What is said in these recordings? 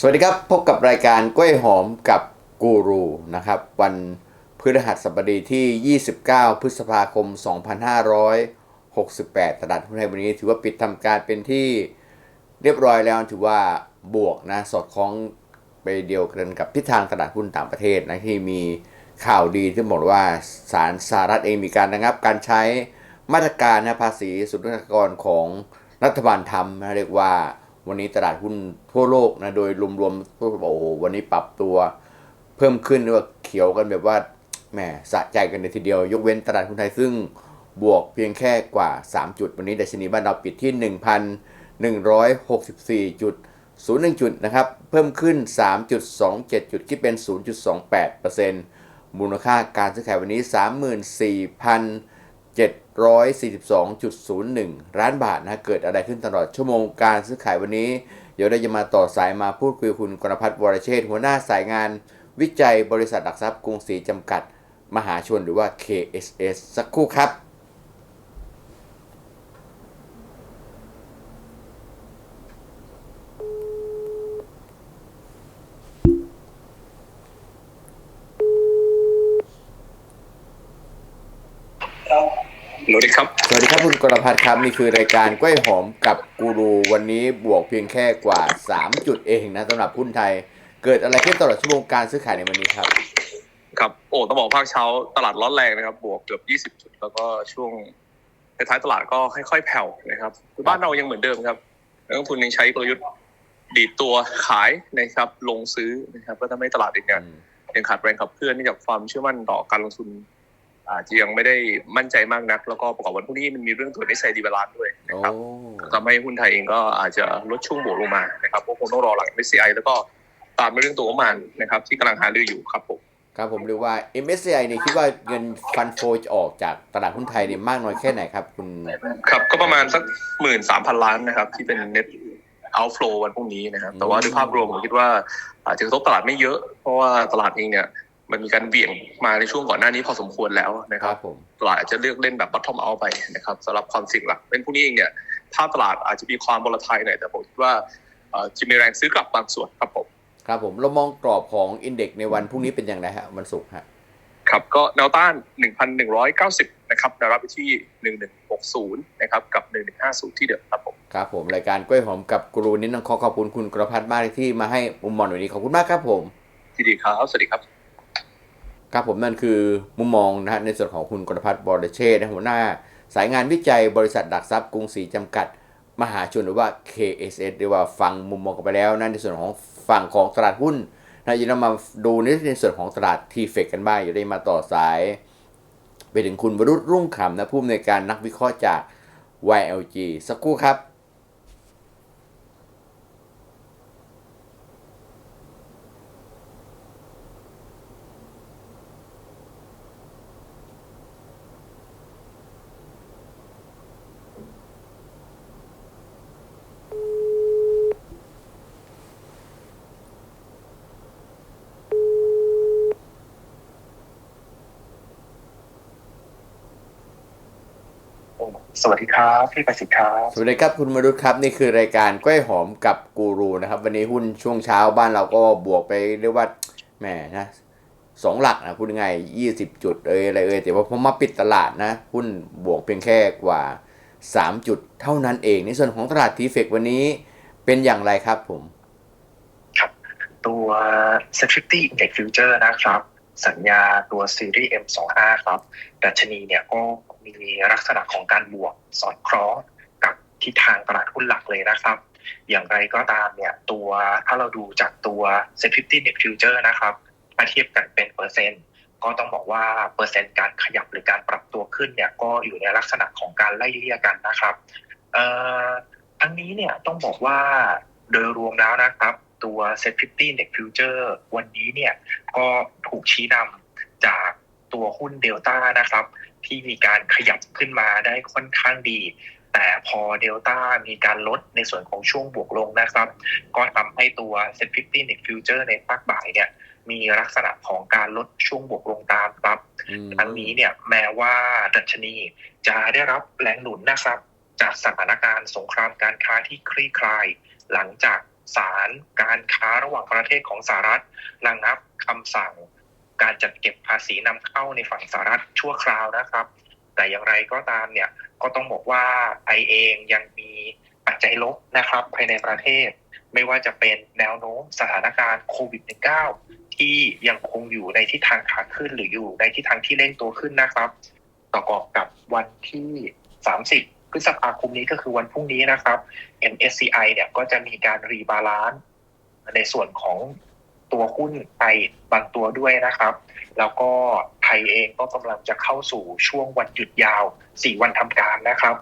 สวัสดีครับ พบกับรายการกล้วยหอมกับกูรูนะครับ วันพฤหัสบดีที่ 29 พฤษภาคม 2568 ตลาดหุ้นไทยวันนี้ถือว่าปิดทำการเป็นที่เรียบร้อยแล้วถือว่าบวกนะสอดคล้องไปเดียวกันกับทิศทางตลาดหุ้นต่างประเทศนะที่มีข่าวดีที่บอกว่าศาลสหรัฐเองมีการระงับการใช้มาตรการนะภาษีสุลกากรของรัฐบาลทำนะเรียกว่า วันนี้ตลาดหุ้นทั่วโลกนะโดยรวมๆก็บอกโอ้โหวันนี้ปรับตัวเพิ่มขึ้นเรียกว่าเขียวกันแบบว่าแหมสะใจกันเลยทีเดียว ยกเว้นตลาดหุ้นไทยซึ่งบวกเพียงแค่กว่า 3 จุด วันนี้ดัชนีบ้านเราปิดที่ 1,164จุด01จุดนะครับ เพิ่มขึ้น 3.27 จุดคิดเป็น 0.28%มูลค่าการซื้อขายวันนี้ 742.01 ล้านบาทนะเกิดอะไรขึ้นตลอดชั่วโมงการซื้อขายวันนี้ เดี๋ยวเราจะมาต่อสายมาพูดคุยคุณกรพัฒน์วรเชษหัวหน้าสายงานวิจัยบริษัทหลักทรัพย์กรุงศรีจำกัด มหาชนหรือว่า KSS สักครู่ครับ สวัสดีครับ สวัสดีครับคุณกรพัฒน์ครับนี่คือรายการกล้วยหอมกับกูรูวันนี้บวกเพียงแค่กว่า 3 จุดเองนะสำหรับหุ้นไทย เกิดอะไรขึ้นตลอดชั่วโมงการซื้อขายในวันนี้ครับ ครับโอ้ต้องบอกภาคเช้าตลาดร้อนแรงนะครับ บวกเกือบ 20 จุด แล้วก็ช่วงท้ายๆตลาดก็ค่อยๆแผ่วนะครับบ้านเรายังเหมือนเดิมครับนักลงทุนยังใช้กลยุทธ์ดีดตัวขายนะครับ ลงซื้อนะครับก็ทำให้ตลาดเองเนี่ยยังขาดแรงขับเคลื่อนเนื่องจากความเชื่อมั่นต่อการลงทุน อาจจะยังไม่ได้มั่นใจมากนัก แล้วก็ประกอบวันพรุ่งนี้มันมีเรื่องตัวนิสัยดีเวลานด้วยนะโอ้ครับทำให้หุ้นไทยเองก็อาจจะลดช่วงบวกลงมานะครับก็คงต้องรอหลัง MSCI แล้วก็ตามไปเรื่องตัวงบประมาณนะครับ ที่กำลังหารืออยู่ครับผมครับผมเรียกว่า MSCI เนี่ยคิดว่าเงินฟันโฟจะออกจากตลาดหุ้นไทยเนี่ยมากน้อยแค่ไหนครับคุณครับก็ประมาณสักหมื่นสามพันล้านนะครับ ที่เป็น net outflow วันพรุ่งนี้นะครับ แต่ว่าด้วยภาพรวมผมคิดว่าอาจจะกระทบตลาดไม่เยอะ เพราะว่าตลาดเองเนี่ย มันมีการเบี่ยงมาในช่วงก่อนหน้านี้พอสมควรแล้วนะคครัรับบผมตลาดอาจจะเลือกเล่นแบบ bottom out ไปนะครับสำหรับความเสิ่งหลักเป็นพวกนี้เองเนี่ยภาพตลาดอาจจะมีความบลทายหน่อยแต่ผมคิดว่าเอ่อจะมีแรงซื้อกลับบางส่วนครับผมครับผมเรามองกรอบของอินเด็กซ์ในวันพรุ่งนี้เป็นอย่างไรฮะวันศุกร์ฮะครับก็แนวต้าน 1,190 นะครับแนวรับไปที่ 1160 นะครับกับ 1150 ที่เดิมครับผมครับผม รายการกล้วยหอมกับกูรูนี้ต้องขอขอบคุณคุณกรพัฒน์มากที่มาให้มุมมองวันนี้ขอบคุณมากครับผม ทีดีครับ สวัสดีครับ ครับผมนั่นคือมุมมองนะฮะในส่วนของคุณกรพัฒน์บอรเชษฐ์นะหัวหน้า สายงานวิจัยบริษัทหลักทรัพย์กรุงศรีจำกัด มหาชนหรือว่า KSS หรือว่าฟังมุมมองกันไปแล้วนั่นในส่วนของฝั่งของตลาดหุ้นนะย่าเรามาดูในในส่วนของตลาดทีเฟกกันบ้างอย่าได้มาต่อสาย ไปถึงคุณวรุษรุ่งขำนะผู้อำนวยการนักวิเคราะห์จาก YLG สักครู่ครับ สวัสดีครับพี่ประสิทธิ์ครับสวัสดีครับคุณมรุษครับนี่คือรายการกล้วยหอมกับกูรูนะครับ วันนี้หุ้นช่วงเช้าบ้านเราก็บวกไปเรียกว่าแหมนะสองหลักนะพูดง่ายยี่สิบจุดเอยอะไรเอยแต่ว่าพอมาปิดตลาดนะ หุ้นบวกเพียงแค่กว่า 3 จุดเท่านั้นเอง ในส่วนของตลาดทีเฟกวันนี้เป็นอย่างไรครับผมตัว s e c u r i t y Index Future นะครับ สัญญาตัวซีรีส์ M25 ครับดัชนีเนี่ยก็ มีลักษณะของการบวกสอดคล้องกับทิศทางตลาดหุ้นหลักเลยนะครับ อย่างไรก็ตามเนี่ยตัวถ้าเราดูจากตัว s e c u r i t y Index Future นะครับมาเทียบกันเป็นเปอร์เซ็นต์ก็ต้องบอกว่าเปอร์เซ็นต์การขยับหรือการปรับตัวขึ้นเนี่ยก็อยู่ในลักษณะของการไล่เลี่ยกันนะครับเอ่อทั้งนี้เนี่ยต้องบอกว่าโดยรวมแล้วนะครับ ตัว s e c u r i t y Index Future วันนี้เนี่ยก็ถูกชี้นำจากตัวหุ้นเดลต้านะครับ ที่มีการขยับขึ้นมาได้ค่อนข้างดี แต่พอเดลต้ามีการลดในส่วนของช่วงบวกลงนะครับ ก็ทำให้ตัว s e c u r i t y Index Future ในภาคบ่ายเนี่ยมีลักษณะของการลดช่วงบวกลงตามครับอืมทั้งนี้เนี่ยแม้ว่าดัชนีจะได้รับแรงหนุนนะครับ จากสถานการณ์สงครามการค้าที่คลี่คลาย หลังจากศาลการค้าระหว่างประเทศของสหรัฐระงับคำสั่ง การจัดเก็บภาษีนำเข้าในฝั่งสหรัฐชั่วคราวนะครับ แต่อย่างไรก็ตามเนี่ยก็ต้องบอกว่าไอเองยังมีปัจจัยลบนะครับภายในประเทศ ไม่ว่าจะเป็นแนวโน้มสถานการณ์โควิด -19 ที่ยังคงอยู่ในทิศทางขาขึ้นหรืออยู่ในทิศทางที่เร่งตัวขึ้นนะครับประกอบกับวันที่ 30 พฤษภาคมนี้ก็คือวันพรุ่งนี้นะครับ MSCI เนี่ยก็จะมีการรีบาลานซ์ในส่วนของ ตัวหุ้นไทยบางตัวด้วยนะครับ แล้วก็ไทยเองก็กำลังจะเข้าสู่ช่วงวันหยุดยาว 4 วันทำการนะครับ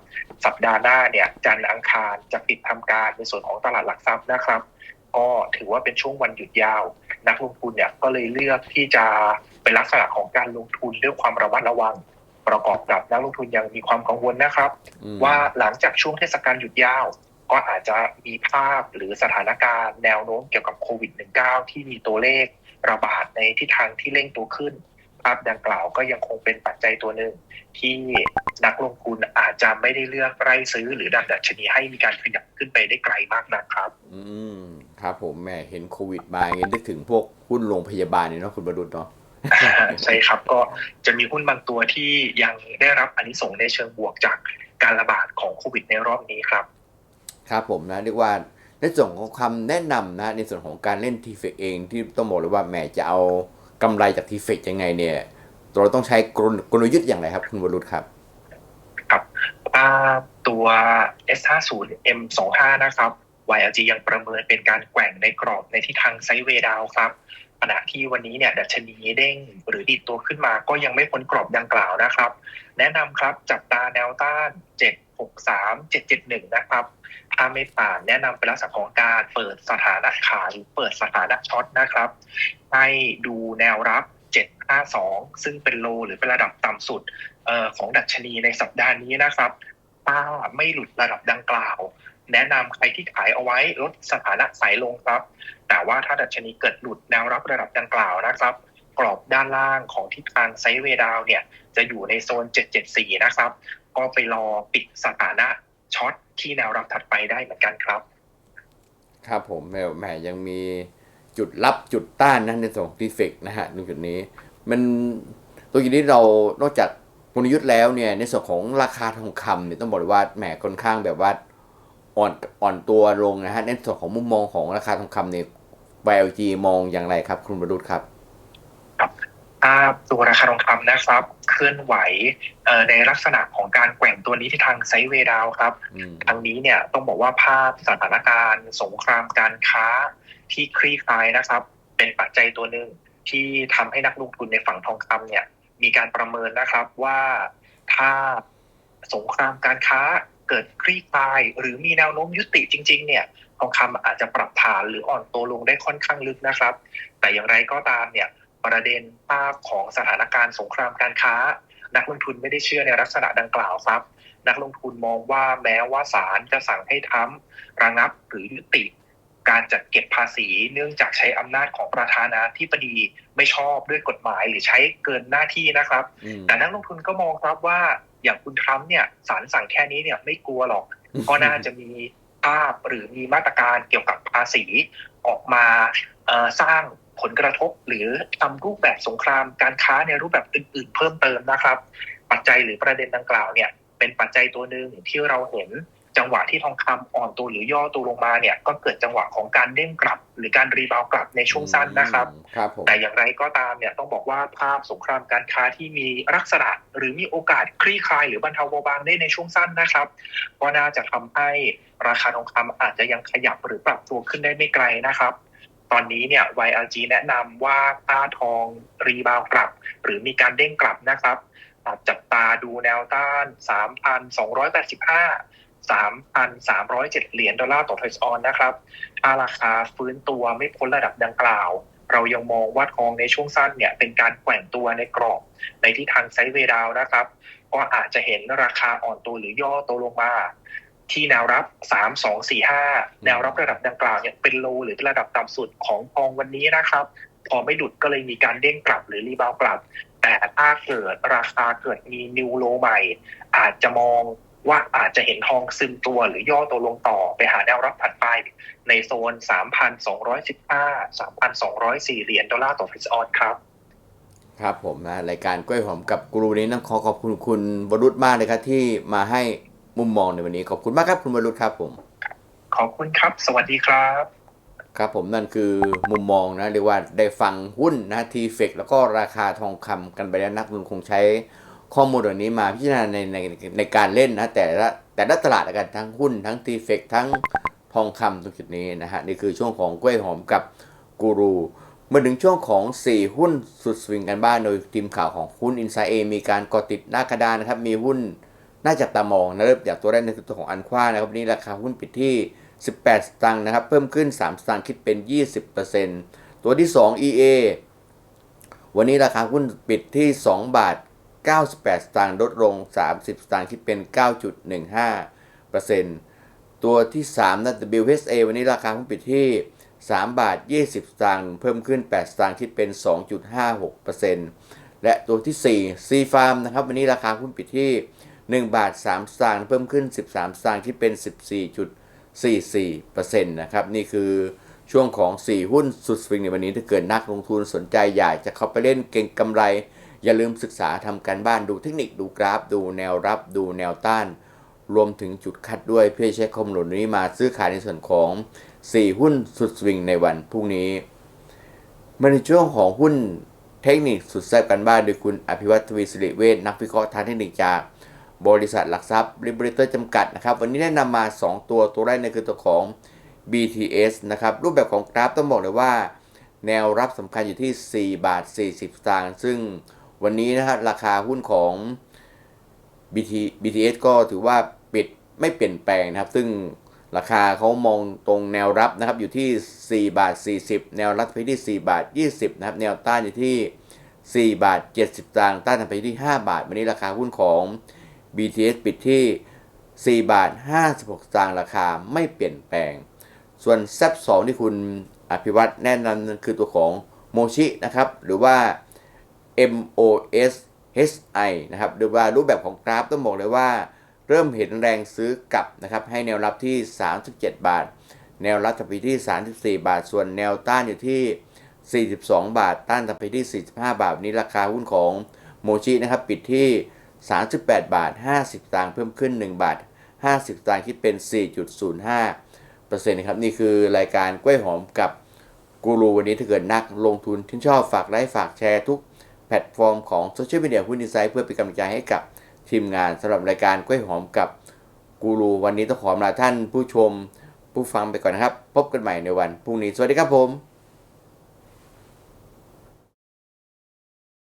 สัปดาห์หน้าเนี่ยจันทร์อังคารจะปิดทำการในส่วนของตลาดหลักทรัพย์นะครับ ก็ถือว่าเป็นช่วงวันหยุดยาว นักลงทุนเนี่ยก็เลยเลือกที่จะเป็นลักษณะของการลงทุนด้วยความระมัดระวังประกอบกับนักลงทุนยังมีความกังวลนะครับอืมว่าหลังจากช่วงเทศกาลหยุดยาว ก็อาจจะมีภาพหรือสถานการณ์แนวโน้มเกี่ยวกับโควิด -19 ที่มีตัวเลขระบาดในทิศทางที่เร่งตัวขึ้น ภาพดังกล่าวก็ยังคงเป็นปัจจัยตัวหนึ่ง ที่นักลงทุนอาจจะไม่ได้เลือกไร่ซื้อ หรือดันดัชนีให้มีการขยับขึ้นไปได้ไกลมากนะครับ อืมครับผมแหม่เห็นโควิดมาอย่างนี้นึกถึงพวกหุ้นโรงพยาบาลเนี่ยเนาะคุณบรุษเนาะใช่ครับก็จะมีหุ้นบางตัวที่ยังได้รับอานิสงส์ในเชิงบวกจากการระบาดของโควิดในรอบนี้ครับ ครับผมนะเรียกว่าในส่วนของคำแนะนำนะในส่วนของการเล่นทีเฟกเองที่ต้องบอกเลยว่าแหมจะเอากำไรจากทีเฟกยังไงเนี่ยเราต้องใช้กลกลยุทธ์อย่างไรครับ คุณบรุษครับภาพตัว S50 M25 นะครับ YLG ยังประเมินเป็นการแกว่งในกรอบในทิศทางไซเวดาวครับขณะที่วันนี้เนี่ยดัชนีเด้งหรือดิดตัวขึ้นมาก็ยังไม่พ้นกรอบดังกล่าวนะครับ แนะนำครับจับตาแนวต้าน 763 771นะครับถ้าไม่ผ่านแนะนำเป็นลักษณะของการเปิดสถานะขายหรือเปิดสถานะช็อตนะครับ ให้ดูแนวรับ 752 ซึ่งเป็นโลหรือเป็นระดับต่ำสุดออของดัชนีในสัปดาห์นี้นะครับ ถ้าไม่หลุดระดับดังกล่าว แนะนำใครที่ขายเอาไว้ลดสถานะสายลงครับ แต่ว่าถ้าดัชนีเกิดหลุดแนวรับระดับดังกล่าวนะครับ กรอบด้านล่างของทิศทางไซด์เวดาวเนี่ยจะอยู่ในโซน 774 นะครับ ก็ไปรอปิดสถานะช็อตที่แนวรับถัดไปได้เหมือนกันครับ ครับผมแหมแหมยังมีจุดรับจุดต้านนะในส่วนของทีเฟกนะฮะตรงจุดนี้ มันตัวอย่างนี้เรานอกจากกลยุทธ์แล้วเนี่ยในส่วนของราคาทองคำเนี่ยต้องบอกเลยว่าแหมค่อนข้างแบบว่าอ่อนอ่อนตัวลงนะฮะในส่วนของมุมมองของราคาทองคำเนี่ย YLG มองอย่างไรครับ คุณบรรลุครับ ภาพตัวราคาทองคำนะครับ เคลื่อนไหวเอ่อในลักษณะของการแกว่งตัวนี้ที่ทางไซด์เวย์ดาวน์ครับอืมทางนี้เนี่ยต้องบอกว่าภาพสถานการณ์ สงครามการค้าที่คลี่คลายนะครับ เป็นปัจจัยตัวหนึ่งที่ทำให้นักลงทุนในฝั่งทองคำเนี่ย มีการประเมินนะครับว่าถ้าสงครามการค้าเกิดคลี่คลาย หรือมีแนวโน้มยุติจริง ๆ เนี่ยทองคำอาจจะปรับฐานหรืออ่อนตัวลงได้ค่อนข้างลึกนะครับ แต่อย่างไรก็ตามเนี่ย ประเด็นภาพของสถานการณ์สงครามการค้า นักลงทุนไม่ได้เชื่อในลักษณะดังกล่าวครับ นักลงทุนมองว่าแม้ว่าศาลจะสั่งให้ทำระงับหรือยุติ การจัดเก็บภาษีเนื่องจากใช้อำนาจของประธานาธิบดีไม่ชอบด้วยกฎหมายหรือใช้เกินหน้าที่นะครับอืมแต่นักลงทุนก็มองครับว่าอย่างคุณทรัมป์เนี่ยศาลสั่งแค่นี้เนี่ยไม่กลัวหรอก ก็น่าจะมีภาพหรือมีมาตรการเกี่ยวกับภาษีออกมาเอ่อสร้าง ผลกระทบ หรือทำรูปแบบสงครามการค้าในรูปแบบอื่น ๆ เพิ่มเติมนะครับ ปัจจัยหรือประเด็นดังกล่าวเนี่ยเป็นปัจจัยตัวหนึ่งที่เราเห็นจังหวะที่ทองคำอ่อนตัวหรือย่อตัวลงมาเนี่ยก็เกิดจังหวะของการเด้งกลับ หรือการรีบาวด์กลับในช่วงสั้นนะครับครับผมแต่อย่างไรก็ตามเนี่ยต้องบอกว่าภาพสงครามการค้าที่มีลักษณะหรือมีโอกาสคลี่คลายหรือบรรเทาเบาบางได้ในช่วงสั้นนะครับก็น่าจะทำให้ราคาทองคำอาจจะยังขยับหรือปรับตัวขึ้นได้ไม่ไกลนะครับ ตอนนี้เนี่ย YLG แนะนำว่าค่าทองรีบาวกลับ หรือมีการเด้งกลับนะครับจับตาดูแนวต้าน 3,285 3,307 เหรียญดอลลาร์ต่อทอยส์ออนนะครับถ้าราคาฟื้นตัวไม่พ้นระดับดังกล่าว เรายังมองว่าทองในช่วงสั้นเนี่ย เป็นการแกว่งตัวในกรอบในที่ทางไซด์เวดาวนะครับ ก็อาจจะเห็นราคาอ่อนตัวหรือย่อตัวลงมา ที่แนวรับ 3 2 4 5 แนวรับระดับดังกล่าวเนี่ยเป็นโลหรือระดับต่ำสุดของทองวันนี้นะครับ พอไม่ดุดก็เลยมีการเด้งกลับหรือรีบาวกลับ แต่ถ้าเกิดราคาเกิดมีนิวโลใหม่ อาจจะมองว่าอาจจะเห็นทองซึมตัวหรือย่อตัวลงต่อไปหาแนวรับถัดไปในโซน 3,215 3,204 เหรียญดอลลาร์ต่อฟิสออนครับ ครับผมนะ รายการกล้วยหอมกับกรูนี้ต้องขอขอบคุณคุณวรุษมากเลยครับที่มาให้ มุมมองในวันนี้ขอบคุณมากครับคุณวรุษครับผม ขอบคุณครับ สวัสดีครับ ครับผมนั่นคือมุมมองนะเรียกว่าได้ฟังหุ้นนะทีเฟกแล้วก็ราคาทองคำกันไปแล้วนักลงทุนคงใช้ข้อมูลเหล่านี้มาพิจารณาในในในการเล่นนะแต่ละแต่ละตลาดแล้วกันทั้งหุ้นทั้งทีเฟกทั้งทองคำตรงจุดนี้นะฮะนี่คือช่วงของกล้วยหอมกับกูรูเมื่อถึงช่วงของ 4 หุ้นสุดสวิงกันบ้างโดยทีมข่าวของหุ้นอินไซเอมีการกอติดหน้ากระดานนะครับ มีหุ้น น่าจับตามองนะเริ่มจากตัวแรกในคือตัวของอันคว้านะครับวันนี้ราคาหุ้นปิดที่ 18 สตางค์นะครับ เพิ่มขึ้น 3 สตางค์คิดเป็น 20%ตัวที่ 2 EA วันนี้ราคาหุ้นปิดที่ 2 บาท 98 สตางค์ลดลง 30 สตางค์คิดเป็น 9.15%ตัวที่3นะ WHA วันนี้ราคาหุ้นปิดที่ 3 บาท 20 สตางค์เพิ่มขึ้น 8 สตางค์คิดเป็น 2.56%และตัวที่ 4 C Farm นะครับวันนี้ราคาหุ้นปิดที่ 1 บาท 3 สตางค์เพิ่มขึ้น 13 สตางค์ที่เป็น 14.44%นะครับนี่คือช่วงของ 4 หุ้นสุดสวิงในวันนี้ถ้าเกิดนักลงทุนสนใจอยากจะเข้าไปเล่นเก่งกำไร อย่าลืมศึกษาทำการบ้านดูเทคนิคดูกราฟ ดูแนวรับดูแนวต้าน รวมถึงจุดคัดด้วยเพื่อใช้ข้อมูลนี้มาซื้อขายในส่วนของ 4 หุ้นสุดสวิงในวันพรุ่งนี้มาในช่วงของหุ้นเทคนิคสุดแซ่บกันบ้างโดยคุณอภิวัตทวีสิริเวชนักวิเคราะห์ทางเทคนิคจาก บริษัทหลักทรัพย์ริบริเตอร์จำกัดนะครับ วันนี้แนะนำมา 2 ตัวตัวแรกในคือตัวของ BTS นะครับ รูปแบบของกราฟต้องบอกเลยว่า แนวรับสำคัญอยู่ที่ 4 บาท 40สตางค์ซึ่งวันนี้นะฮะราคาหุ้นของ BT BTS ก็ถือว่าปิดไม่เปลี่ยนแปลงนะครับ ซึ่งราคาเขามองตรงแนวรับนะครับอยู่ที่ 4 บาท 40 แนวรับไปที่ 4 บาท 20 นะครับ แนวต้านอยู่ที่ 4 บาท 70สตางค์ต้านไปที่ 5 บาท วันนี้ราคาหุ้นของ BTS ปิดที่ 4 บาท 56สตางค์ราคาไม่เปลี่ยนแปลง ส่วนแซบ2ที่คุณอภิวัตแนะนำนั่นคือตัวของโมชินะครับ หรือว่า MOS HI นะครับหรือว่ารูปแบบของกราฟต้องบอกเลยว่า เริ่มเห็นแรงซื้อกลับนะครับ ให้แนวรับที่ 37 บาท แนวรับจะไปที่ 34 บาท ส่วนแนวต้านอยู่ที่ 42 บาท ต้านจะไปที่ 45 บาทนี้ราคาหุ้นของโมชินะครับ ปิดที่ 38 บาท 50สตางค์เพิ่มขึ้น 1 บาท 50สตางค์คิดเป็น 4.05เปอร์เซ็นต์นะครับนี่คือรายการกล้วยหอมกับกูรูวันนี้ถ้าเกิดนักลงทุนที่ชอบฝากไลค์ฝากแชร์ทุกแพลตฟอร์มของโซเชียลมีเดียหุ้นดีไซน์เพื่อเป็นกำลังใจให้กับทีมงานสำหรับรายการกล้วยหอมกับกูรูวันนี้ต้องขอลาท่านผู้ชมผู้ฟังไปก่อนนะครับ พบกันใหม่ในวันพรุ่งนี้ สวัสดีครับผม